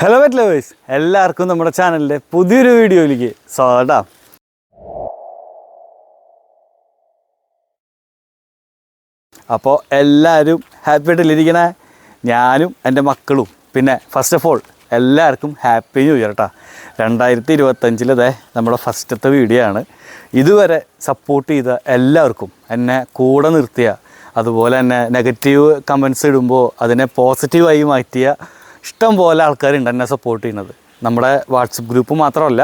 Hello wet lovers എല്ലാവർക്കും നമ്മുടെ ചാനലിന്റെ പുതിയൊരു വീഡിയോയിലേക്ക് സ്വാഗതം. അപ്പോൾ എല്ലാവരും ഹാപ്പി ആയിട്ടില്ലിരിക്കണേ ഞാനും എന്റെ മക്കളും. പിന്നെ ഫസ്റ്റ് ഓഫ് ഓൾ എല്ലാവർക്കും ഹാപ്പി ന്യൂ ഇയർ കേട്ടോ രണ്ടായിരത്തി ഇരുപത്തഞ്ചിലതേ നമ്മുടെ ഫസ്റ്റത്തെ വീഡിയോ ആണ്. ഇതുവരെ സപ്പോർട്ട് ചെയ്ത എല്ലാവർക്കും എന്നെ കൂടെ നിർത്തിയ അതുപോലെ തന്നെ നെഗറ്റീവ് കമൻസ് ഇടുമ്പോൾ അതിനെ പോസിറ്റീവായി മാറ്റിയ ഇഷ്ടം പോലെ ആൾക്കാരുണ്ട് എന്നെ സപ്പോർട്ട് ചെയ്യുന്നത്. നമ്മുടെ വാട്സപ്പ് ഗ്രൂപ്പ് മാത്രമല്ല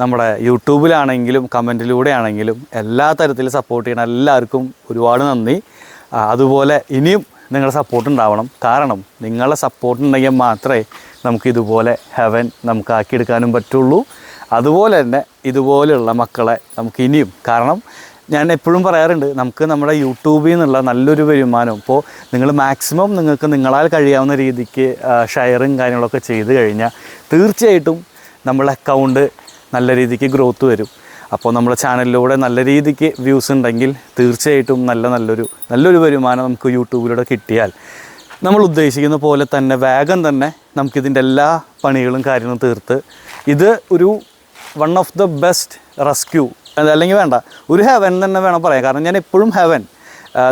നമ്മുടെ യൂട്യൂബിലാണെങ്കിലും കമന്റിലൂടെ ആണെങ്കിലും എല്ലാ തരത്തിലും സപ്പോർട്ട് ചെയ്യണ എല്ലാവർക്കും ഒരുപാട് നന്ദി. അതുപോലെ ഇനിയും നിങ്ങളുടെ സപ്പോർട്ട് ഉണ്ടാവണം. കാരണം നിങ്ങളുടെ സപ്പോർട്ട് ഉണ്ടെങ്കിൽ മാത്രമേ നമുക്ക് ഇതുപോലെ ഹെവൻ നമുക്ക് ആക്കിയെടുക്കാനും പറ്റുള്ളൂ. അതുപോലെ തന്നെ ഇതുപോലെയുള്ള മക്കളെ നമുക്ക് ഇനിയും കാരണം ഞാൻ എപ്പോഴും പറയാറുണ്ട് നമുക്ക് നമ്മുടെ യൂട്യൂബിൽ നിന്നുള്ള നല്ലൊരു വരുമാനം ഇപ്പോൾ നിങ്ങൾ മാക്സിമം നിങ്ങൾക്ക് നിങ്ങളാൽ കഴിയാവുന്ന രീതിക്ക് ഷെയറും കാര്യങ്ങളൊക്കെ ചെയ്ത് കഴിഞ്ഞാൽ തീർച്ചയായിട്ടും നമ്മുടെ അക്കൗണ്ട് നല്ല രീതിക്ക് ഗ്രോത്ത് വരും. അപ്പോൾ നമ്മുടെ ചാനലിലൂടെ നല്ല രീതിക്ക് വ്യൂസ് ഉണ്ടെങ്കിൽ തീർച്ചയായിട്ടും നല്ല നല്ലൊരു നല്ലൊരു വരുമാനം നമുക്ക് യൂട്യൂബിലൂടെ കിട്ടിയാൽ നമ്മൾ ഉദ്ദേശിക്കുന്ന പോലെ തന്നെ വേഗം തന്നെ നമുക്കിതിന്റെ എല്ലാ പണികളും കാര്യങ്ങളും തീർത്ത് ഇത് ഒരു one of the best rescue അല്ലെങ്കിൽ വേണ്ട. ഒരു ഹെവൻ തന്നെ വേണം പറയാം കാരണം ഞാൻ എപ്പോഴും ഹെവൻ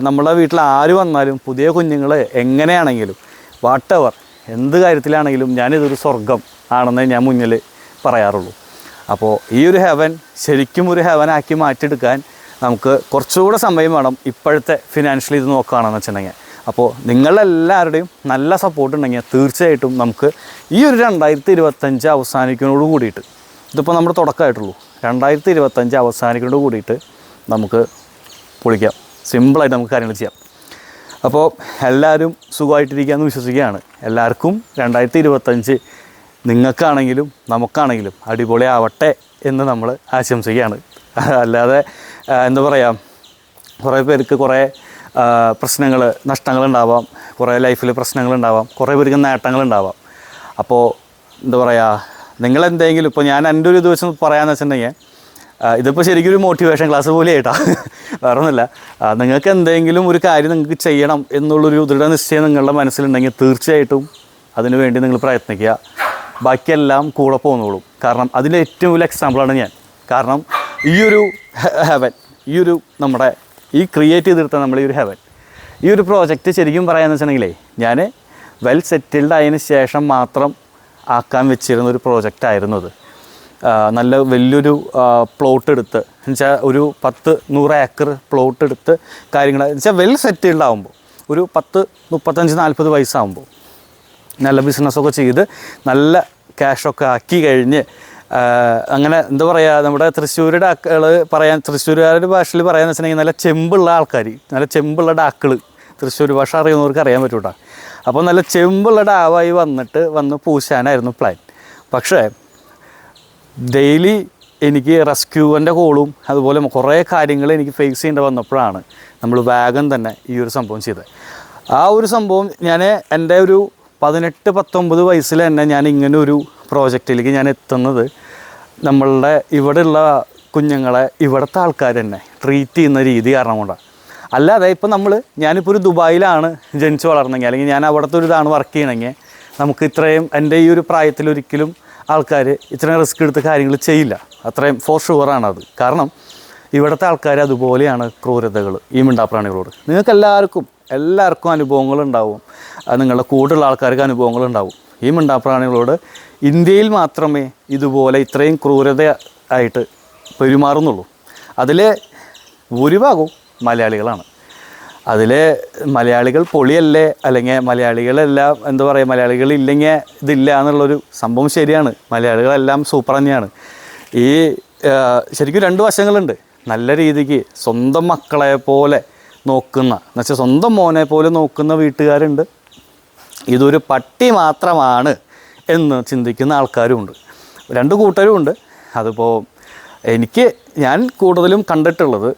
നമ്മുടെ വീട്ടിൽ ആര് വന്നാലും പുതിയ കുഞ്ഞുങ്ങൾ എങ്ങനെയാണെങ്കിലും വാട്ടവർ എന്ത് കാര്യത്തിലാണെങ്കിലും ഞാനിതൊരു സ്വർഗം ആണെന്ന് ഞാൻ മുന്നിൽ പറയാറുള്ളൂ. അപ്പോൾ ഈ ഒരു ഹെവൻ ശരിക്കും ഒരു ഹെവനാക്കി മാറ്റിയെടുക്കാൻ നമുക്ക് കുറച്ചുകൂടെ സമയം വേണം ഇപ്പോഴത്തെ ഫിനാൻഷ്യലി ഇത് നോക്കുകയാണെന്ന് വെച്ചിട്ടുണ്ടെങ്കിൽ. അപ്പോൾ നിങ്ങളെല്ലാവരുടെയും നല്ല സപ്പോർട്ട് ഉണ്ടെങ്കിൽ തീർച്ചയായിട്ടും നമുക്ക് ഈ ഒരു രണ്ടായിരത്തി ഇരുപത്തഞ്ച് അവസാനിക്കുന്നതോട് കൂടിയിട്ട് ഇതിപ്പോൾ നമ്മുടെ തുടക്കമായിട്ടുള്ളൂ. രണ്ടായിരത്തി ഇരുപത്തഞ്ച് അവസാനിക്കുന്നതോട് കൂടിയിട്ട് നമുക്ക് പൊളിക്കാം. സിമ്പിളായിട്ട് നമുക്ക് കാര്യങ്ങൾ ചെയ്യാം. അപ്പോൾ എല്ലാവരും സുഖമായിട്ടിരിക്കുകയെന്ന് വിശ്വസിക്കുകയാണ്. എല്ലാവർക്കും രണ്ടായിരത്തി ഇരുപത്തഞ്ച് നിങ്ങൾക്കാണെങ്കിലും നമുക്കാണെങ്കിലും അടിപൊളി അടിപൊളിയാവട്ടെ എന്ന് നമ്മൾ ആശംസിക്കുകയാണ്. അല്ലാതെ എന്താ പറയുക കുറേ പേർക്ക് കുറേ പ്രശ്നങ്ങൾ നഷ്ടങ്ങളുണ്ടാവാം. കുറേ ലൈഫിൽ പ്രശ്നങ്ങളുണ്ടാവാം. കുറേ പേർക്ക് നേട്ടങ്ങളുണ്ടാവാം. അപ്പോൾ എന്താ പറയുക നിങ്ങളെന്തെങ്കിലും ഇപ്പോൾ ഞാൻ എന്റെ ഒരു ദിവസം പറയാമെന്ന് വെച്ചിട്ടുണ്ടെങ്കിൽ ഇതിപ്പോൾ ശരിക്കും ഒരു മോട്ടിവേഷൻ ക്ലാസ് പോലെ ആയിട്ടാ. വേറെ ഒന്നുമില്ല നിങ്ങൾക്ക് എന്തെങ്കിലും ഒരു കാര്യം നിങ്ങൾക്ക് ചെയ്യണം എന്നുള്ളൊരു ദൃഢനിശ്ചയം നിങ്ങളുടെ മനസ്സിലുണ്ടെങ്കിൽ തീർച്ചയായിട്ടും അതിനു വേണ്ടി നിങ്ങൾ പ്രയത്നിക്കുക. ബാക്കിയെല്ലാം കൂടെ പോകുന്നോളും കാരണം അതിന്റെ ഏറ്റവും വലിയ എക്സാമ്പിളാണ് ഞാൻ. കാരണം ഈ ഒരു ഹെവൻ ഈ ഒരു നമ്മുടെ ഈ ക്രിയേറ്റ് ചെയ്തെടുത്ത നമ്മൾ ഈ ഒരു ഹെവൻ ഈ ഒരു പ്രോജക്റ്റ് ശരിക്കും പറയാമെന്ന് വെച്ചിട്ടുണ്ടെങ്കിലേ ഞാൻ വെൽ സെറ്റിൽഡ് ആയതിനു ശേഷം മാത്രം ആക്കാൻ വെച്ചിരുന്ന ഒരു പ്രോജക്റ്റ് ആയിരുന്നു അത്. നല്ല വലിയൊരു പ്ലോട്ട് എടുത്ത്. എന്നുവെച്ചാൽ ഒരു പത്ത് നൂറ് ഏക്കർ പ്ലോട്ട് എടുത്ത് കാര്യങ്ങൾ എന്നുവെച്ചാൽ വെൽ സെറ്റിൽഡ് ആകുമ്പോൾ ഒരു പത്ത് മുപ്പത്തഞ്ച് നാൽപ്പത് വയസ്സാകുമ്പോൾ നല്ല ബിസിനസ്സൊക്കെ ചെയ്ത് നല്ല ക്യാഷൊക്കെ ആക്കി കഴിഞ്ഞ് അങ്ങനെ എന്താ പറയുക നമ്മുടെ തൃശ്ശൂർ ഡാക്കുകൾ പറയാൻ തൃശ്ശൂരുകാരുടെ ഭാഷയിൽ പറയാന്ന് വെച്ചിട്ടുണ്ടെങ്കിൽ നല്ല ചെമ്പുള്ള ആൾക്കാർ നല്ല ചെമ്പുള്ള ഡാക്കൾ തൃശ്ശൂർ ഭാഷ അറിയുന്നവർക്ക് അറിയാൻ പറ്റൂട്ടാ. അപ്പോൾ നല്ല ചെമ്പുള്ള ഡാവായി വന്നിട്ട് വന്ന് പൂശാനായിരുന്നു പ്ലാൻ പക്ഷേ ഡെയിലി എനിക്ക് റെസ്ക്യൂവിന്റെ കോളും അതുപോലെ കുറേ കാര്യങ്ങൾ എനിക്ക് ഫേസ് ചെയ്യേണ്ടി വന്നപ്പോഴാണ് നമ്മൾ വേഗം തന്നെ ഈ ഒരു സംഭവം ചെയ്തത്. ആ ഒരു സംഭവം ഞാൻ എന്റെ ഒരു പതിനെട്ട് പത്തൊമ്പത് വയസ്സിൽ തന്നെ ഞാൻ ഇങ്ങനെ ഒരു പ്രോജക്റ്റിലേക്ക് ഞാൻ എത്തുന്നത് നമ്മളുടെ ഇവിടെയുള്ള കുഞ്ഞുങ്ങളെ ഇവിടുത്തെ ആൾക്കാർ തന്നെ ട്രീറ്റ് ചെയ്യുന്ന രീതി കാരണം കൊണ്ടാണ് അല്ലാതെ ഇപ്പം നമ്മൾ ഞാനിപ്പോൾ ഒരു ദുബായിലാണ് ജനിച്ച് വളർന്നെങ്കിൽ അല്ലെങ്കിൽ ഞാൻ അവിടുത്തെ ഒരു ഇതാണ് വർക്ക് ചെയ്യണമെങ്കിൽ നമുക്ക് ഇത്രയും എന്റെ ഈ ഒരു പ്രായത്തിൽ ഒരിക്കലും ആൾക്കാർ ഇത്രയും റിസ്ക് എടുത്ത് കാര്യങ്ങൾ ചെയ്യില്ല. അത്രയും ഫോർ ഷുവറാണ് അത്. കാരണം ഇവിടുത്തെ ആൾക്കാർ അതുപോലെയാണ് ക്രൂരതകൾ ഈ മിണ്ടാപ്രാണികളോട്. നിങ്ങൾക്ക് എല്ലാവർക്കും എല്ലാവർക്കും അനുഭവങ്ങളുണ്ടാവും നിങ്ങളുടെ കൂടെയുള്ള ആൾക്കാർക്ക് അനുഭവങ്ങളുണ്ടാവും ഈ മിണ്ടാപ്രാണികളോട് ഇന്ത്യയിൽ മാത്രമേ ഇതുപോലെ ഇത്രയും ക്രൂരത ആയിട്ട് പെരുമാറുന്നുള്ളൂ. അതിൽ ഭൂരിഭാഗവും മലയാളികളാണ്. അതിൽ മലയാളികൾ പൊളിയല്ലേ? അല്ലെങ്കിൽ മലയാളികളെല്ലാം എന്താ പറയുക മലയാളികൾ ഇല്ലെങ്കിൽ ഇതില്ല എന്നുള്ളൊരു സംഭവം ശരിയാണ്. മലയാളികളെല്ലാം സൂപ്പർ തന്നെയാണ് ഈ ശരിക്കും രണ്ട് വശങ്ങളുണ്ട്. നല്ല രീതിക്ക് സ്വന്തം മക്കളെ പോലെ നോക്കുന്ന എന്നുവെച്ചാൽ സ്വന്തം മോനെ പോലെ നോക്കുന്ന വീട്ടുകാരുണ്ട്. ഇതൊരു പട്ടി മാത്രമാണ് എന്ന് ചിന്തിക്കുന്ന ആൾക്കാരുമുണ്ട്. രണ്ട് കൂട്ടരും ഉണ്ട് അതിപ്പോൾ എനിക്ക് ഞാൻ കൂടുതലും കണ്ടിട്ടുള്ളത്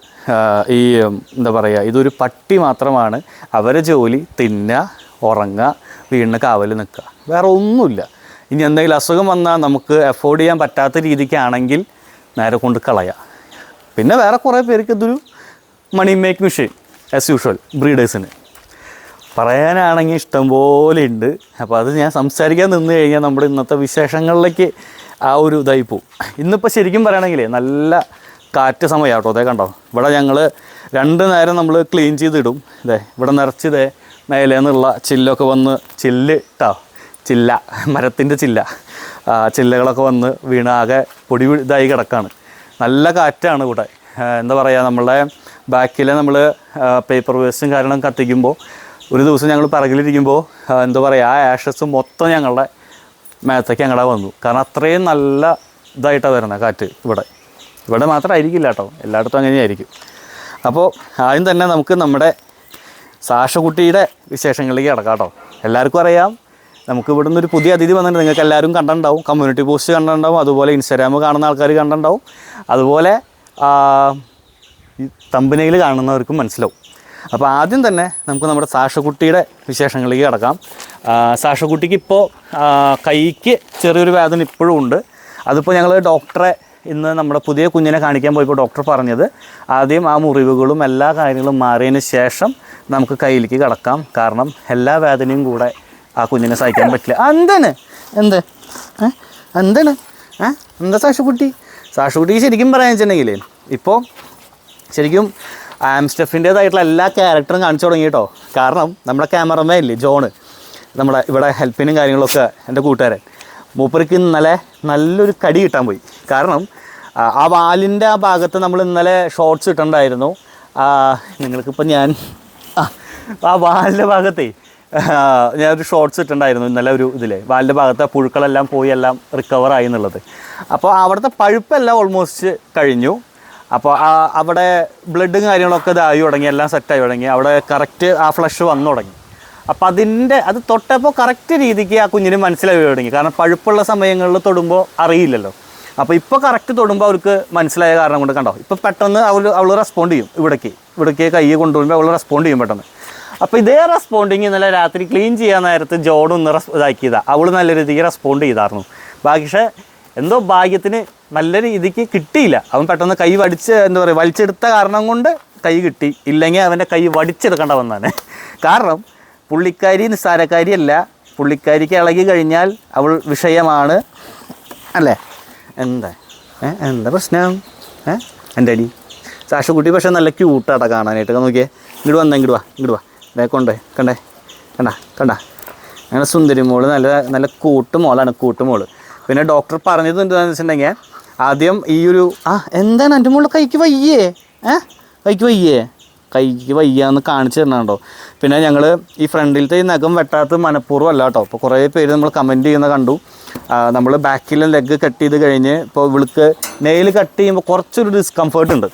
ഈ എന്താ പറയുക ഇതൊരു പട്ടി മാത്രമാണ്. അവരെ ജോലി തിന്നുക ഉറങ്ങുക വീടിന് കാവൽ നിൽക്കുക. വേറെ ഒന്നുമില്ല. ഇനി എന്തെങ്കിലും അസുഖം വന്നാൽ നമുക്ക് അഫോർഡ് ചെയ്യാൻ പറ്റാത്ത രീതിക്കാണെങ്കിൽ നേരെ കൊണ്ട് കളയാം. പിന്നെ വേറെ കുറേ പേർക്ക് ഇതൊരു money make machine as usual ബ്രീഡേഴ്സിന് പറയാനാണെങ്കിൽ ഇഷ്ടംപോലെ ഉണ്ട്. അപ്പോൾ അത് ഞാൻ സംസാരിക്കാൻ നിന്ന് കഴിഞ്ഞാൽ നമ്മുടെ ഇന്നത്തെ വിശേഷങ്ങളിലേക്ക് ആ ഒരു ഇതായി പോവും. ഇന്നിപ്പോൾ ശരിക്കും പറയുകയാണെങ്കിൽ നല്ല കാറ്റ് സമയം കേട്ടോ അതേ കണ്ടോ? ഇവിടെ ഞങ്ങൾ രണ്ട് നേരം നമ്മൾ ക്ലീൻ ചെയ്തിടും. ഇതേ ഇവിടെ നിറച്ചിതേ മേലെ നിന്നുള്ള ചില്ലൊക്കെ വന്ന് ചില്ല് ഇട്ടോ ചില്ല മരത്തിന്റെ ചില്ല. ചില്ലകളൊക്കെ വന്ന് വീണാകെ പൊടി ഇതായി കിടക്കാണ്. നല്ല കാറ്റാണ് ഇവിടെ. എന്താ പറയുക നമ്മളെ ബാക്കിൽ നമ്മൾ പേപ്പർ വേസ്റ്റും കാര്യങ്ങളും കത്തിക്കുമ്പോൾ ഒരു ദിവസം ഞങ്ങൾ പിറകിലിരിക്കുമ്പോൾ എന്താ പറയുക ആ ആഷസ് മൊത്തം ഞങ്ങളുടെ മേത്തേക്ക് ഞങ്ങളെ വന്നു. കാരണം അത്രയും നല്ല ഇതായിട്ടാണ് വരുന്നത് കാറ്റ് ഇവിടെ. ഇവിടെ മാത്രമായിരിക്കില്ല കേട്ടോ. എല്ലായിടത്തും അങ്ങനെയായിരിക്കും അപ്പോൾ ആദ്യം തന്നെ നമുക്ക് നമ്മുടെ സാഷകുട്ടിയുടെ വിശേഷങ്ങളിലേക്ക് കിടക്കാം കേട്ടോ. എല്ലാവർക്കും അറിയാം. നമുക്ക് ഇവിടെ നിന്ന് ഒരു പുതിയ അതിഥി വന്നിട്ടുണ്ട്. നിങ്ങൾക്ക് എല്ലാവരും കണ്ടിട്ടുണ്ടാവും. കമ്മ്യൂണിറ്റി പോസ്റ്റ് കണ്ടിട്ടുണ്ടാവും. അതുപോലെ ഇൻസ്റ്റാഗ്രാം കാണുന്ന ആൾക്കാർ കണ്ടിട്ടുണ്ടാവും. അതുപോലെ തമ്പനയിൽ കാണുന്നവർക്കും മനസ്സിലാവും. അപ്പോൾ ആദ്യം തന്നെ നമുക്ക് നമ്മുടെ സാഷകുട്ടിയുടെ വിശേഷങ്ങളിലേക്ക് കിടക്കാം. ആ, സാഷകുട്ടിക്ക് ഇപ്പോൾ കൈക്ക് ചെറിയൊരു വേദന ഇപ്പോഴും ഉണ്ട്. അതിപ്പോൾ ഞങ്ങൾ ഡോക്ടറെ ഇന്ന് നമ്മുടെ പുതിയ കുഞ്ഞിനെ കാണിക്കാൻ പോയപ്പോൾ ഡോക്ടർ പറഞ്ഞത്. ആദ്യം ആ മുറിവുകളും എല്ലാ കാര്യങ്ങളും മാറിയതിന് ശേഷം നമുക്ക് കയ്യിലേക്ക് കിടക്കാം. കാരണം എല്ലാ വേദനയും കൂടെ ആ കുഞ്ഞിനെ സഹിക്കാൻ പറ്റില്ല. എന്താണ്? എന്ത്? എന്താണ്? ഏ? എന്താ സാഷുക്കുട്ടി സാഷുക്കുട്ടി ശരിക്കും പറയാൻ വെച്ചിട്ടുണ്ടെങ്കിൽ ഇപ്പോൾ ശരിക്കും ആംസ്റ്റഫിന്റേതായിട്ടുള്ള എല്ലാ ക്യാരക്ടറും കാണിച്ചു തുടങ്ങി കേട്ടോ. കാരണം നമ്മുടെ ക്യാമറമാൻ ഇല്ലേ ജോണ് നമ്മുടെ ഇവിടെ ഹെൽപ്പിനും കാര്യങ്ങളൊക്കെ എന്റെ കൂട്ടുകാരൻ. മൂപ്പർക്ക് ഇന്നലെ നല്ലൊരു കടി കിട്ടാൻ പോയി. കാരണം ആ, വാലിന്റെ ആ ഭാഗത്ത് നമ്മൾ ഇന്നലെ ഷോർട്സ് ഇട്ടുണ്ടായിരുന്നു നിങ്ങൾക്കിപ്പോൾ ഞാൻ ആ, വാലിന്റെ ഭാഗത്തേ ആ, ഞാനൊരു ഷോർട്സ് ഇട്ടുണ്ടായിരുന്നു ഇന്നലെ ഒരു ഇതിലെ. വാലിന്റെ ഭാഗത്തെ പുഴുക്കളെല്ലാം പോയി എല്ലാം റിക്കവർ ആയി എന്നുള്ളത്. അപ്പോൾ അവിടുത്തെ പഴുപ്പെല്ലാം ഓൾമോസ്റ്റ് കഴിഞ്ഞു. അപ്പോൾ ആ അവിടെ ബ്ലഡും കാര്യങ്ങളൊക്കെ ഇതായി തുടങ്ങി എല്ലാം സെറ്റായി തുടങ്ങി. അവിടെ കറക്റ്റ് ആ ഫ്ലഷ് വന്നു തുടങ്ങി. അപ്പം അതിന്റെ അത് തൊട്ടപ്പോൾ കറക്റ്റ് രീതിക്ക് ആ കുഞ്ഞിന് മനസ്സിലായി തുടങ്ങി. കാരണം പഴുപ്പുള്ള സമയങ്ങളിൽ തൊടുമ്പോൾ അറിയില്ലല്ലോ. അപ്പോൾ ഇപ്പോൾ കറക്റ്റ് തൊടുമ്പോൾ അവർക്ക് മനസ്സിലായ കാരണം കൊണ്ട് കണ്ടോ? ഇപ്പോൾ പെട്ടെന്ന് അവൾ അവൾ റെസ്പോണ്ട് ചെയ്യും ഇവിടേക്ക്. ഇവിടേക്ക് കൈ കൊണ്ടുവരുമ്പോൾ അവൾ റെസ്പോണ്ട് ചെയ്യും പെട്ടെന്ന്. അപ്പോൾ ഇതേ റെസ്പോണ്ടിങ് ഇന്നലെ രാത്രി ക്ലീൻ ചെയ്യാൻ നേരത്ത് ജോഡൊന്ന് റെസ് ഇതാക്കിയതാണ് അവൾ നല്ല രീതിക്ക് റെസ്പോണ്ട് ചെയ്തായിരുന്നു. പക്ഷേ എന്തോ ഭാഗ്യത്തിന് നല്ല രീതിക്ക് കിട്ടിയില്ല. അവൻ പെട്ടെന്ന് കൈ വടിച്ച് എന്താ പറയുക വലിച്ചെടുത്ത കാരണം കൊണ്ട് കൈ കിട്ടി. ഇല്ലെങ്കിൽ അവന്റെ കൈ വടിച്ചെടുക്കേണ്ട വന്നാണ് കാരണം പുള്ളിക്കാരി നിസ്സാരക്കാരിയല്ല പുള്ളിക്കാരിക്ക് ഇളകി കഴിഞ്ഞാൽ അവൾ വിഷയമാണ്. അല്ലേ? എന്താ? എന്താ പ്രശ്നം? ഏ എന്റെ അടി. കുട്ടി പക്ഷേ നല്ല ക്യൂട്ടാട്ടാ കാണാനായിട്ട്. നോക്കിയേ. ഇങ്ങോട്ട് വന്നേ ഇങ്ങോട്ട് വാ ഇങ്ങോട്ട് വാ. ഇതേ കൊണ്ടേ കണ്ടേ? കണ്ട കണ്ട? അങ്ങനെ സുന്ദരി മോൾ നല്ല നല്ല കൂട്ടുമോളാണ് കൂട്ടുമോൾ. പിന്നെ ഡോക്ടർ പറഞ്ഞത് എന്താണെന്ന് വെച്ചിട്ടുണ്ടെങ്കിൽ ആദ്യം ഈ ഒരു ആ എന്താണ് എന്റെ മുകളിൽ കൈക്ക് വയ്യേ? ഏ? കൈക്ക് വയ്യേ? കൈക്ക് വയ്യാന്ന് കാണിച്ചു തരണോ പിന്നെ ഞങ്ങൾ ഈ ഫ്രണ്ടിലത്തെ ഈ നഖം വെട്ടാത്ത മനഃപൂർവം അല്ല കേട്ടോ. ഇപ്പോൾ കുറേ പേര് നമ്മൾ കമന്റ് ചെയ്യുന്ന കണ്ടു. നമ്മൾ ബാക്കിലെ ലെഗ് കട്ട് ചെയ്ത് കഴിഞ്ഞ് ഇപ്പോൾ വിളിക്ക് നെയിൽ കട്ട് ചെയ്യുമ്പോൾ കുറച്ചൊരു ഡിസ്കംഫേർട്ട് ഉണ്ട്.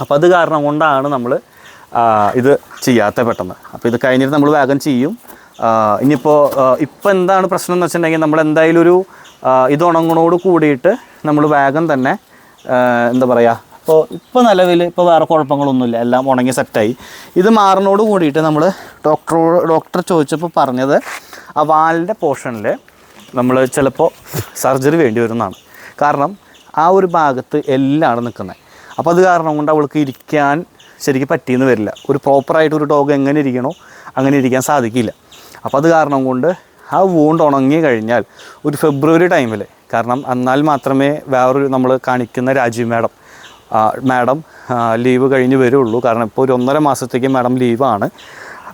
അപ്പോൾ അത് കാരണം കൊണ്ടാണ് നമ്മൾ ഇത് ചെയ്യാത്ത പെട്ടെന്ന്. അപ്പോൾ ഇത് കഴിഞ്ഞിട്ട് നമ്മൾ വേഗം ചെയ്യും. ഇനിയിപ്പോൾ ഇപ്പോൾ എന്താണ് പ്രശ്നം എന്ന് വെച്ചിട്ടുണ്ടെങ്കിൽ നമ്മൾ എന്തായാലും ഒരു ഇത് ഉണങ്ങണോട് കൂടിയിട്ട് നമ്മൾ വേഗം തന്നെ എന്താ പറയുക ഇപ്പോൾ ഇപ്പോൾ നിലവിൽ ഇപ്പോൾ വേറെ കുഴപ്പങ്ങളൊന്നുമില്ല. എല്ലാം ഉണങ്ങി സെറ്റായി ഇത് മാറിനോട് കൂടിയിട്ട് നമ്മൾ ഡോക്ടറോട് ഡോക്ടർ ചോദിച്ചപ്പോൾ പറഞ്ഞത് ആ വാലിന്റെ പോർഷനിൽ നമ്മൾ ചിലപ്പോൾ സർജറി വേണ്ടി വരുന്നതാണ്. കാരണം ആ ഒരു ഭാഗത്ത് എല്ലാമാണ് നിൽക്കുന്നത്. അപ്പോൾ അത് കാരണം കൊണ്ട് അവൾക്ക് ഇരിക്കാൻ ശരിക്കും പറ്റിയെന്ന് വരില്ല. ഒരു പ്രോപ്പറായിട്ട് ഒരു ഡോഗ് എങ്ങനെ ഇരിക്കണോ അങ്ങനെ ഇരിക്കാൻ സാധിക്കില്ല. അപ്പോൾ അത് കാരണം കൊണ്ട് ആ വൂണ്ട് ഉണങ്ങി കഴിഞ്ഞാൽ ഒരു ഫെബ്രുവരി ടൈമിൽ കാരണം എന്നാൽ മാത്രമേ വേറൊരു നമ്മൾ കാണിക്കുന്ന രാജീവ് മാഡം മാഡം ലീവ് കഴിഞ്ഞ് വരുള്ളൂ. കാരണം ഇപ്പോൾ ഒരു ഒന്നര മാസത്തേക്ക് മാഡം ലീവാണ്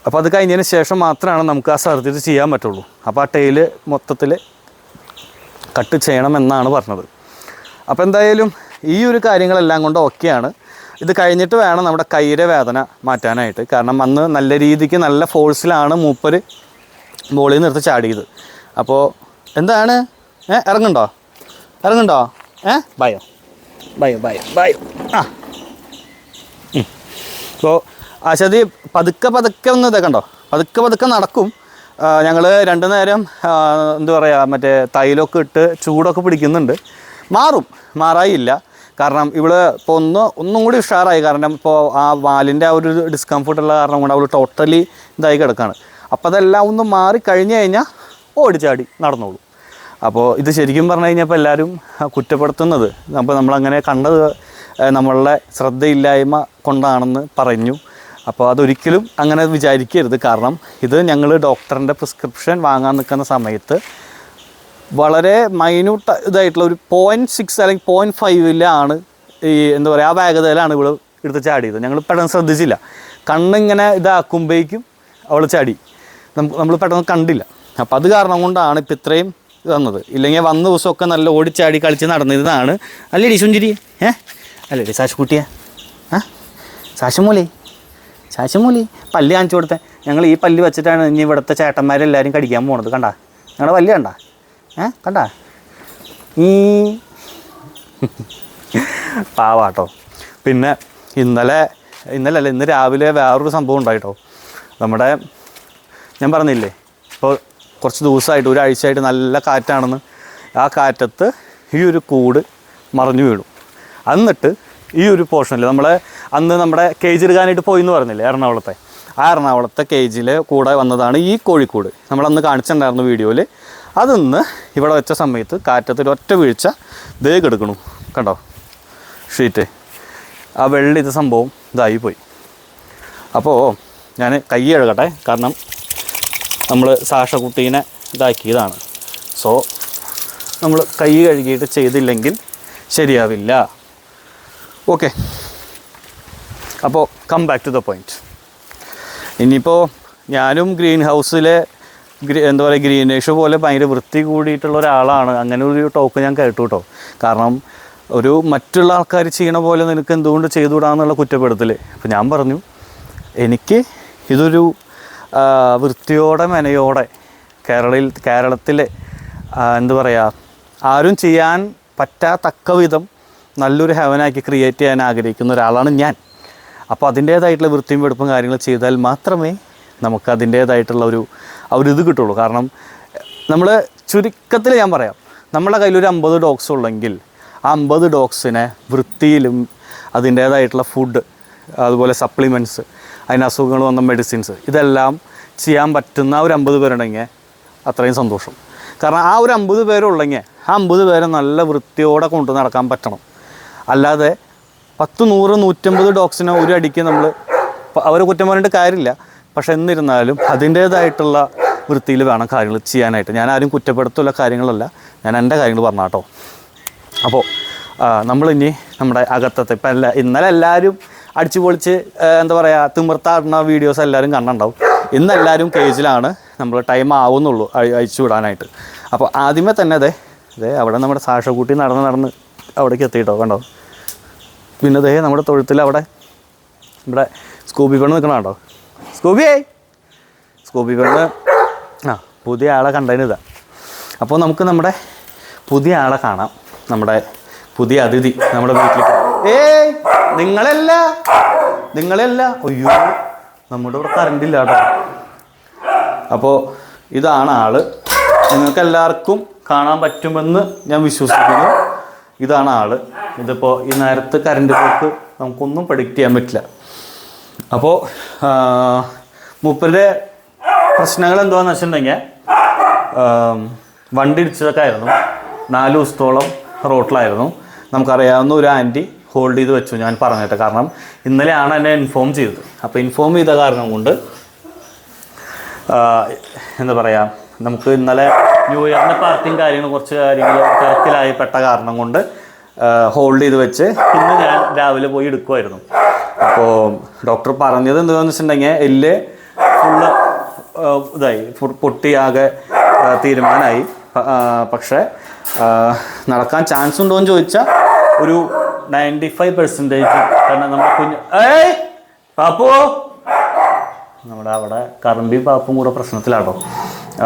അപ്പോൾ അത് കഴിഞ്ഞതിന് ശേഷം മാത്രമാണ് നമുക്ക് ആ സർജറി ചെയ്യാൻ പറ്റുള്ളൂ. അപ്പോൾ ആ ടൈൽ മൊത്തത്തിൽ കട്ട് ചെയ്യണമെന്നാണ് പറഞ്ഞത്. അപ്പോൾ എന്തായാലും ഈ ഒരു കാര്യങ്ങളെല്ലാം കൊണ്ട് ഓക്കെയാണ്. ഇത് കഴിഞ്ഞിട്ട് വേണം നമ്മുടെ കൈയുടെ വേദന മാറ്റാനായിട്ട്. കാരണം അന്ന് നല്ല രീതിക്ക് നല്ല ഫോഴ്സിലാണ് മൂപ്പര് ബോളിൽ നിന്ന് എടുത്ത് ചാടിയത്. അപ്പോൾ എന്താണ്? ഏ ഇറങ്ങുണ്ടോ ഇറങ്ങുണ്ടോ ഏ ബയോ ബയോ ബയോ ബയോ ആ. അപ്പോൾ ആശാദി പതുക്കെ പതുക്കെ ഒന്ന് ഇതൊക്കെ പതുക്കെ പതുക്കെ നടക്കും. ഞങ്ങൾ രണ്ടു നേരം എന്താ പറയുക മറ്റേ തൈലൊക്കെ ഇട്ട് ചൂടൊക്കെ പിടിക്കുന്നുണ്ട്. മാറും. മാറായില്ല. കാരണം ഇവൾ ഇപ്പോൾ ഒന്ന് ഒന്നും കൂടി ഉഷാറായി. കാരണം ഇപ്പോൾ ആ വാലിന്റെ ആ ഒരു ഡിസ്കംഫർട്ടുള്ള കാരണം കൊണ്ട് അവൾ ടോട്ടലി ഇതായി കിടക്കുകയാണ് അപ്പോൾ അതെല്ലാം ഒന്ന് മാറി കഴിഞ്ഞു കഴിഞ്ഞാൽ ഓടിച്ചാടി നടന്നോളൂ. അപ്പോൾ ഇത് ശരിക്കും പറഞ്ഞു കഴിഞ്ഞപ്പോൾ എല്ലാവരും കുറ്റപ്പെടുത്തുന്നത്. അപ്പോൾ നമ്മളങ്ങനെ കണ്ടത് നമ്മളുടെ ശ്രദ്ധയില്ലായ്മ കൊണ്ടാണെന്ന് പറഞ്ഞു. അപ്പോൾ അതൊരിക്കലും അങ്ങനെ വിചാരിക്കരുത്. കാരണം ഇത് ഞങ്ങൾ ഡോക്ടറിന്റെ പ്രിസ്ക്രിപ്ഷൻ വാങ്ങാൻ നിൽക്കുന്ന സമയത്ത് വളരെ മൈന്യൂട്ട് ഇതായിട്ടുള്ള ഒരു പോയിന്റ് സിക്സ് അല്ലെങ്കിൽ പോയിന്റ് ഫൈവിലാണ് ഈ എന്താ പറയുക ആ വേഗതയിലാണ് ഇവൾ എടുത്ത് ചാടിയത്. ഞങ്ങൾ പെട്ടെന്ന് ശ്രദ്ധിച്ചില്ല. കണ്ണിങ്ങനെ ഇതാക്കുമ്പോഴേക്കും അവൾ ചാടി. നമുക്ക് നമ്മൾ പെട്ടെന്ന് കണ്ടില്ല. അപ്പോൾ അത് കാരണം കൊണ്ടാണ് ഇപ്പം ഇത്രയും ഇത് വന്നത്. ഇല്ലെങ്കിൽ വന്ന ദിവസമൊക്കെ നല്ല ഓടിച്ചാടി കളിച്ച് നടന്നിരുന്നതാണ്. അല്ലേടി സുഞ്ചിരി? ഏ? അല്ലേടി സാശുക്കുട്ടിയെ ആ? സാശുമൂലേ ശാശുമൂലി പല്ല് കാണിച്ചു കൊടുത്തെ. ഞങ്ങൾ ഈ പല്ല് വെച്ചിട്ടാണ് ഇനി ഇവിടുത്തെ ചേട്ടന്മാരെല്ലാവരും കടിക്കാൻ പോണത്. കണ്ടാ? ഞങ്ങളുടെ പല്ല് കണ്ടാ? ഏ? കണ്ടാ? ഈ പാവാട്ടോ. പിന്നെ ഇന്നലെ ഇന്നലെ അല്ല ഇന്ന് രാവിലെ വേറൊരു സംഭവം ഉണ്ടായിട്ടോ. നമ്മുടെ ഞാൻ പറഞ്ഞില്ലേ? ഇപ്പോൾ കുറച്ച് ദിവസമായിട്ട് ഒരാഴ്ചയായിട്ട് നല്ല കാറ്റാണെന്ന്. ആ കാറ്റത്ത് ഈ ഒരു കൂട് മറിഞ്ഞു വീണു എന്നിട്ട് ഈ ഒരു പോർഷനിൽ നമ്മളെ അന്ന് നമ്മുടെ കേജ് എടുക്കാനായിട്ട് പോയി എന്ന് പറഞ്ഞില്ലേ എറണാകുളത്തെ? ആ എറണാകുളത്തെ കേജിൽ കൂടെ വന്നതാണ് ഈ കോഴിക്കോട്. നമ്മളന്ന് കാണിച്ചിട്ടുണ്ടായിരുന്നു വീഡിയോയിൽ അതൊന്ന് ഇവിടെ വെച്ച സമയത്ത് കാറ്റത്തിൽ ഒറ്റ വീഴ്ച ദേ എടുക്കണു കണ്ടോ? ഷീറ്റ്. ആ വെള്ളി സംഭവം ഇതായി പോയി. അപ്പോൾ ഞാൻ കൈ കഴുകട്ടെ. കാരണം നമ്മൾ സാഷക്കുട്ടീനെ ഇതാക്കിയതാണ്. സോ നമ്മൾ കൈ കഴുകിയിട്ട് ചെയ്തില്ലെങ്കിൽ ശരിയാവില്ല. ഓക്കെ അപ്പോൾ come back to the point ഇനിയിപ്പോൾ ഞാനും ഗ്രീൻ ഹൗസിലെ എന്താ പറയുക ഗ്രീനേഷ് പോലെ ഭയങ്കര വൃത്തി കൂടിയിട്ടുള്ള ഒരാളാണ്. അങ്ങനെ ഒരു ടോക്ക് ഞാൻ കേട്ടു കേട്ടോ കാരണം ഒരു മറ്റുള്ള ആൾക്കാർ ചെയ്യണ പോലെ നിനക്ക് എന്തുകൊണ്ട് ചെയ്തുകൂടാന്നുള്ള കുറ്റപ്പെടുത്തൽ അപ്പോൾ ഞാൻ പറഞ്ഞു എനിക്ക് ഇതൊരു വൃത്തിയോടെ മെനയോടെ കേരളയിൽ കേരളത്തിലെ എന്താ പറയുക ആരും ചെയ്യാൻ പറ്റാത്തക്ക വിധം നല്ലൊരു ഹെവനാക്കി ക്രിയേറ്റ് ചെയ്യാൻ ആഗ്രഹിക്കുന്ന ഒരാളാണ് ഞാൻ. അപ്പോൾ അതിന്റേതായിട്ടുള്ള വൃത്തിയും വെടുപ്പും കാര്യങ്ങൾ ചെയ്താൽ മാത്രമേ നമുക്ക് അതിന്റേതായിട്ടുള്ള ഒരു ഒരു ഇത് കിട്ടുള്ളൂ. കാരണം നമ്മൾ ചുരുക്കത്തിൽ ഞാൻ പറയാം. നമ്മുടെ കയ്യിലൊരു അമ്പത് ഡോഗ്സ് ഉള്ളെങ്കിൽ ആ അമ്പത് ഡോഗ്സിനെ വൃത്തിയിലും അതിന്റേതായിട്ടുള്ള ഫുഡ് അതുപോലെ സപ്ലിമെന്റ്സ് അതിന് അസുഖങ്ങൾ വന്ന മെഡിസിൻസ് ഇതെല്ലാം ചെയ്യാൻ പറ്റുന്ന ഒരു അമ്പത് പേരുണ്ടെങ്കിൽ അത്രയും സന്തോഷം. കാരണം ആ ഒരു അമ്പത് പേരുള്ളെങ്കിൽ ആ അമ്പത് പേരെ നല്ല വൃത്തിയോടെ കൊണ്ടു നടക്കാൻ പറ്റണം. അല്ലാതെ പത്ത് നൂറ് നൂറ്റമ്പത് ഡോഗ്സിനെ ഒരു അടിക്ക് നമ്മൾ അവരെ കുറ്റം പറഞ്ഞിട്ട് കാര്യമില്ല. പക്ഷെ എന്നിരുന്നാലും അതിന്റേതായിട്ടുള്ള വൃത്തിയിൽ വേണം കാര്യങ്ങൾ ചെയ്യാനായിട്ട്. ഞാൻ ആരും കുറ്റപ്പെടുത്തുള്ള കാര്യങ്ങളല്ല. ഞാൻ എന്റെ കാര്യങ്ങൾ പറഞ്ഞാട്ടോ അപ്പോൾ നമ്മളിനി നമ്മുടെ അകത്തത്തെ ഇപ്പം എല്ലാ ഇന്നലെ എല്ലാവരും അടിച്ചു പൊളിച്ച് എന്താ പറയുക തിമിർത്താടുന്ന വീഡിയോസ് എല്ലാവരും കണ്ടുണ്ടാവും ഇന്ന് എല്ലാവരും കേജിലാണ് നമ്മൾ ടൈം ആവുന്നുള്ളൂ അഴി- അഴിച്ചു വിടാനായിട്ട്. അപ്പോൾ ആദ്യമേ തന്നെ അതെ അതെ അവിടെ നമ്മുടെ സാഷകൂട്ടി നടന്ന് നടന്ന് അവിടേക്ക് എത്തിയിട്ടോ കണ്ടോ? പിന്നെ ദേ നമ്മുടെ തൊഴുത്തിൽ അവിടെ നമ്മുടെ സ്കൂബി പെണ്ണ് നിൽക്കണ കണ്ടോ? സ്കൂബിയേ സ്കൂബി പെണ്ണ് ആ പുതിയ ആളെ കണ്ടതിന് ഇതാ. അപ്പോൾ നമുക്ക് നമ്മുടെ പുതിയ ആളെ കാണാം. നമ്മുടെ പുതിയ അതിഥി നമ്മുടെ വീട്ടിലേക്ക്. ഏയ്! നിങ്ങളല്ല. നിങ്ങളല്ല. അയ്യോ നമ്മുടെ ഇവിടെ കറണ്ട് ഇല്ല കേട്ടോ. അപ്പോൾ ഇതാണ് ആൾ. നിങ്ങൾക്ക് എല്ലാവർക്കും കാണാൻ പറ്റുമെന്ന് ഞാൻ വിശ്വസിക്കുന്നു. ഇതാണ് ആൾ. ഇതിപ്പോൾ ഈ നേരത്ത് കറണ്ട് പോക്ക് നമുക്കൊന്നും പ്രഡിക്റ്റ് ചെയ്യാൻ പറ്റില്ല. അപ്പോൾ മൂപ്പരുടെ പ്രശ്നങ്ങൾ എന്താണെന്ന് വെച്ചിട്ടുണ്ടെങ്കിൽ വണ്ടി ഇടിച്ചതൊക്കെ ആയിരുന്നു. നാല് ദിവസത്തോളം റോട്ടിലായിരുന്നു നമുക്കറിയാവുന്ന ഒരു ആന്റി ഹോൾഡ് ചെയ്ത് വെച്ചു ഞാൻ പറഞ്ഞിട്ട്. കാരണം ഇന്നലെയാണ് എന്നെ ഇൻഫോം ചെയ്തത്. അപ്പോൾ ഇൻഫോം ചെയ്ത കാരണം കൊണ്ട് എന്താ പറയുക നമുക്ക് ഇന്നലെ ന്യൂ ഇയറിന്റെ പാർട്ടിയും കാര്യങ്ങളും കുറച്ച് കാര്യങ്ങൾ തിരക്കിലായി പെട്ട കാരണം കൊണ്ട് ഹോൾഡ് ചെയ്ത് വെച്ച് ഇന്ന് ഞാൻ രാവിലെ പോയി എടുക്കുമായിരുന്നു അപ്പോൾ ഡോക്ടർ പറഞ്ഞത് എന്താണെന്ന് വെച്ചിട്ടുണ്ടെങ്കിൽ എല്ല് ഫുള്ള് ഇതായി പൊട്ടിയാകെ തീരുമാനമായി. പക്ഷേ നടക്കാൻ ചാൻസ് ഉണ്ടോ എന്ന് ചോദിച്ചാൽ ഒരു നയന്റി ഫൈവ് പെർസെന്റേജ് കാരണം നമ്മുടെ കുഞ്ഞ് ഏയ് പാപ്പു. നമ്മുടെ അവിടെ കറമ്പി പാപ്പും കൂടെ പ്രശ്നത്തിലാട്ടോ.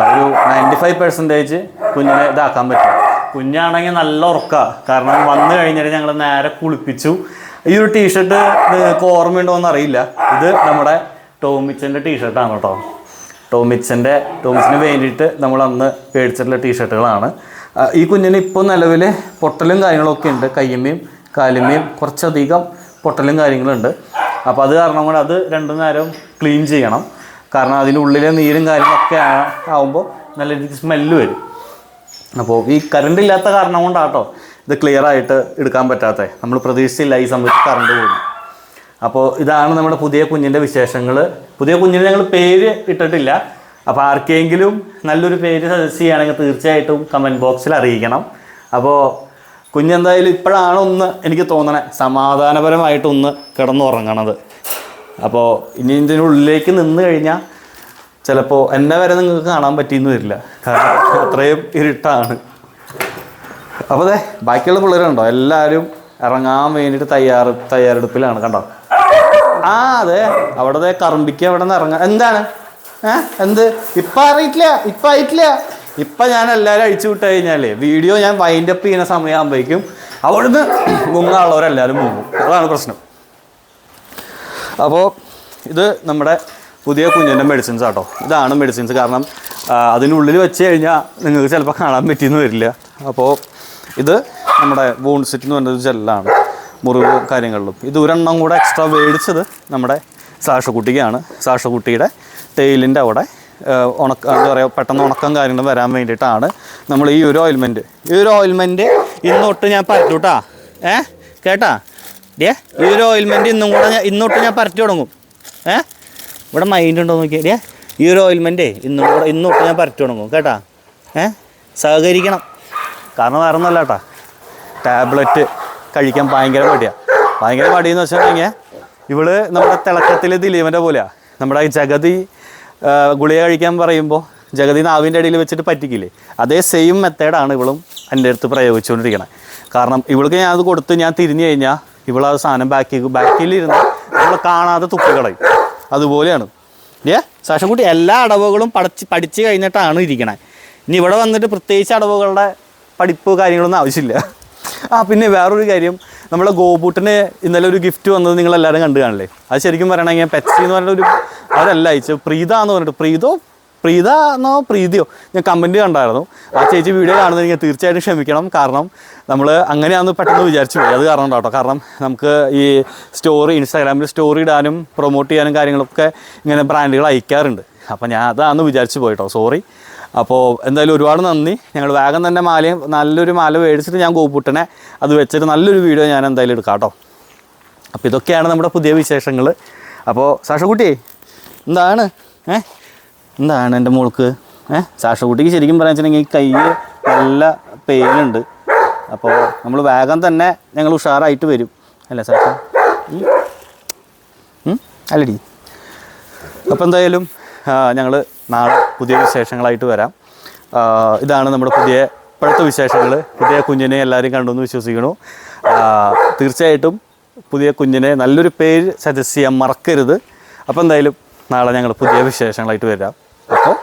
ഒരു നയന്റി ഫൈവ് പെർസെന്റേജ് കുഞ്ഞിനെ ഇതാക്കാൻ പറ്റും. കുഞ്ഞാണെങ്കിൽ നല്ല ഉറക്ക. കാരണം വന്നു കഴിഞ്ഞിട്ട് ഞങ്ങൾ നേരെ കുളിപ്പിച്ചു. ഈ ഒരു ടീഷർട്ട് നിങ്ങൾക്ക് ഓർമ്മയുണ്ടോ എന്ന് അറിയില്ല ഇത് നമ്മുടെ ടോമിച്ചന്റെ ടീഷർട്ടാണ് കേട്ടോ. ടോമിച്ചന്റെ ടോമിച്ചിന് വേണ്ടിയിട്ട് നമ്മൾ അന്ന് മേടിച്ചിട്ടുള്ള ടീഷർട്ടുകളാണ് ഈ കുഞ്ഞിന് ഇപ്പോൾ നിലവിൽ പൊട്ടലും കാര്യങ്ങളൊക്കെ ഉണ്ട്. കയ്യമ്മയും കാലുമ്മയും കുറച്ചധികം പൊട്ടലും കാര്യങ്ങളുണ്ട്. അപ്പോൾ അത് കാരണം കൂടെ അത് രണ്ടു നേരം ക്ലീൻ ചെയ്യണം. കാരണം അതിനുള്ളിലെ നീരും കാര്യങ്ങളൊക്കെ ആകുമ്പോൾ നല്ല രീതിക്ക് സ്മെല്ല് വരും. അപ്പോൾ ഈ കറണ്ട് ഇല്ലാത്ത കാരണം കൊണ്ടാട്ടോ ഇത് ക്ലിയർ ആയിട്ട് എടുക്കാൻ പറ്റാത്തത് നമ്മൾ പ്രതീക്ഷിച്ചില്ല ഈ സമയത്ത് കറണ്ട് പോകുന്നു അപ്പോൾ ഇതാണ് നമ്മുടെ പുതിയ കുഞ്ഞിന്റെ വിശേഷങ്ങൾ പുതിയ കുഞ്ഞിന് ഞങ്ങൾ പേര് ഇട്ടിട്ടില്ല. അപ്പോൾ ആർക്കെങ്കിലും നല്ലൊരു പേര് സജസ്റ്റ് ചെയ്യുകയാണെങ്കിൽ തീർച്ചയായിട്ടും കമന്റ് ബോക്സിൽ അറിയിക്കണം. അപ്പോൾ കുഞ്ഞെന്തായാലും ഇപ്പോഴാണ് ഒന്ന് എനിക്ക് തോന്നണേ സമാധാനപരമായിട്ടൊന്ന് കിടന്നുറങ്ങണത്. അപ്പോൾ ഇനി ഇതിനുള്ളിലേക്ക് നിന്ന് കഴിഞ്ഞാൽ ചിലപ്പോൾ എന്നെ വരെ നിങ്ങൾക്ക് കാണാൻ പറ്റിയെന്ന് വരില്ല. കാരണം അത്രയും ഇരുട്ടാണ്. അപ്പോൾ അതെ ബാക്കിയുള്ള പിള്ളേരുണ്ടോ എല്ലാവരും ഇറങ്ങാൻ വേണ്ടിയിട്ട് തയ്യാർ തയ്യാറെടുപ്പിലാണ് കണ്ടോ? ആ അതെ. അവിടെ കറമ്പിക്ക് അവിടെ നിന്ന് ഇറങ്ങാൻ എന്താണ്? ഏ? എന്ത്? ഇപ്പം അറിയിട്ടില്ല. ഇപ്പം ആയിട്ടില്ല. ഇപ്പം ഞാൻ എല്ലാവരും അഴിച്ചു വിട്ട് കഴിഞ്ഞാലേ വീഡിയോ ഞാൻ വൈൻഡ് അപ്പ് ചെയ്യുന്ന സമയമാകുമ്പോഴേക്കും അവിടുന്ന് മുങ്ങാനുള്ളവരെല്ലാവരും മുങ്ങും. അതാണ് പ്രശ്നം. അപ്പോൾ ഇത് നമ്മുടെ പുതിയ കുഞ്ഞിന്റെ മെഡിസിൻസ് ആട്ടോ. ഇതാണ് മെഡിസിൻസ് കാരണം അതിനുള്ളിൽ വെച്ച് കഴിഞ്ഞാൽ നിങ്ങൾക്ക് ചിലപ്പോൾ കാണാൻ പറ്റിയെന്ന് വരില്ല. അപ്പോൾ ഇത് നമ്മുടെ വോൺസിറ്റ് എന്ന് പറഞ്ഞൊരു ജെല്ലാണ് മുറിവ് കാര്യങ്ങളിലും. ഇത് ഒരെണ്ണം കൂടെ എക്സ്ട്രാ മേടിച്ചത് നമ്മുടെ സാഷക്കുട്ടിക്കാണ്. സാഷക്കുട്ടിയുടെ ടെയിലിന്റെ അവിടെ ഉണക്ക എന്താ പറയുക പെട്ടെന്ന് ഉണക്കം കാര്യങ്ങളും വരാൻ വേണ്ടിയിട്ടാണ് നമ്മൾ ഈ ഒരു ഓയിൽമെന്റ് ഈ ഒരു ഓയിൽമെന്റ് ഇന്നൊട്ട് ഞാൻ പരട്ടൂട്ടാ ഏ കേട്ടാ? ഡേ ഈ ഒരു ഓയിൽമെന്റ് ഇന്നും കൂടെ ഞാൻ ഇന്നൊട്ട് ഞാൻ പരത്തി തുടങ്ങും. ഏ ഇവിടെ മൈൻഡ് ഉണ്ടോ നോക്കിയേ. ഡേ ഈ ഒരു ഓയിൽമെന്റേ ഇന്നും കൂടെ ഇന്നൊട്ട് ഞാൻ പരത്തി തുടങ്ങും കേട്ടാ? ഏ സഹകരിക്കണം. കാരണം വേറെ ഒന്നല്ല കേട്ടാ. ടാബ്ലറ്റ് കഴിക്കാൻ ഭയങ്കര മടിയാണ് ഭയങ്കര മടിയെന്ന് വെച്ചിട്ടുണ്ടെങ്കിൽ ഇവൾ നമ്മുടെ തിളക്കത്തിലെ ദിലീപന്റെ പോലെയാണ് നമ്മുടെ ജഗതി ഗുളിക കഴിക്കാൻ പറയുമ്പോൾ ജഗതി നാവിന്റെ അടിയിൽ വെച്ചിട്ട് പറ്റിക്കില്ലേ? അതേ സെയിം മെത്തേഡാണ് ഇവളും എന്റെ അടുത്ത് പ്രയോഗിച്ചുകൊണ്ടിരിക്കുന്നത് കാരണം ഇവൾക്ക് ഞാൻ അത് കൊടുത്ത് ഞാൻ തിരിഞ്ഞു കഴിഞ്ഞാൽ ഇവൾ ആ സാധനം ബാക്കി ബാക്കിയിലിരുന്ന് നമ്മൾ കാണാതെ തുപ്പിക്കളയും. അതുപോലെയാണ്. ഏ? സാഷൻകുട്ടി എല്ലാ അടവുകളും പഠിച്ച് പഠിച്ചു കഴിഞ്ഞിട്ടാണ് ഇരിക്കണേ. ഇനി ഇവിടെ വന്നിട്ട് പ്രത്യേകിച്ച് അടവുകളുടെ പഠിപ്പ് കാര്യങ്ങളൊന്നും ആവശ്യമില്ല. ആ പിന്നെ വേറൊരു കാര്യം. നമ്മളെ ഗോപൂട്ടിന് ഇന്നലെ ഒരു ഗിഫ്റ്റ് വന്നത് നിങ്ങൾ എല്ലാവരും കണ്ടു കാണില്ലേ? അത് ശരിക്കും പറയണമെങ്കിൽ പെറ്റ്സി എന്ന് പറഞ്ഞ ഒരു അവരല്ല അയച്ചു പ്രീത എന്ന് പറഞ്ഞിട്ട് പ്രീതോ? പ്രീത എന്നോ പ്രീതിയോ? ഞാൻ കമന്റ് കണ്ടായിരുന്നു. ആ ചേച്ചി വീഡിയോ കാണുന്നെങ്കിൽ തീർച്ചയായിട്ടും ക്ഷമിക്കണം. കാരണം നമ്മൾ അങ്ങനെയാണെന്ന് പെട്ടെന്ന് വിചാരിച്ചു പോയി. അത് കാരണം കേട്ടോ കാരണം നമുക്ക് ഈ സ്റ്റോറി ഇൻസ്റ്റാഗ്രാമിൽ സ്റ്റോറി ഇടാനും പ്രൊമോട്ട് ചെയ്യാനും കാര്യങ്ങളൊക്കെ ഇങ്ങനെ ബ്രാൻഡുകൾ അയക്കാറുണ്ട്. അപ്പോൾ ഞാൻ അതാണെന്ന് വിചാരിച്ചു പോയിട്ടോ. സോറി അപ്പോൾ എന്തായാലും ഒരുപാട് നന്ദി. ഞങ്ങൾ വേഗം തന്നെ മാലയും നല്ലൊരു മാല മേടിച്ചിട്ട് ഞാൻ ഗോപുട്ടനെ അത് വെച്ചിട്ട് നല്ലൊരു വീഡിയോ ഞാൻ എന്തായാലും എടുക്കാം കേട്ടോ. അപ്പോൾ ഇതൊക്കെയാണ് നമ്മുടെ പുതിയ വിശേഷങ്ങൾ അപ്പോൾ സാഷക്കുട്ടി എന്താണ്? ഏ? എന്താണ് എന്റെ മോൾക്ക്? ഏ? സാക്ഷക്കുട്ടിക്ക് ശരിക്കും പറയാൻ വെച്ചിട്ടുണ്ടെങ്കിൽ കൈ നല്ല പെയിനുണ്ട്. അപ്പോൾ നമ്മൾ വേഗം തന്നെ ഞങ്ങൾ ഉഷാറായിട്ട് വരും. അല്ലേ? ഉം? അല്ലടി. അപ്പോൾ എന്തായാലും ഞങ്ങൾ നാളെ പുതിയ വിശേഷങ്ങളായിട്ട് വരാം. ഇതാണ് നമ്മുടെ പുതിയ ഇപ്പോഴത്തെ വിശേഷങ്ങൾ. പുതിയ കുഞ്ഞിനെ എല്ലാവരും കണ്ടു എന്ന് വിശ്വസിക്കുന്നു. തീർച്ചയായിട്ടും പുതിയ കുഞ്ഞിനെ നല്ലൊരു പേര് സജസ്റ്റ് ചെയ്യാൻ മറക്കരുത്. അപ്പോൾ എന്തായാലും നാളെ ഞങ്ങൾ പുതിയ വിശേഷങ്ങളായിട്ട് വരാം. അപ്പോൾ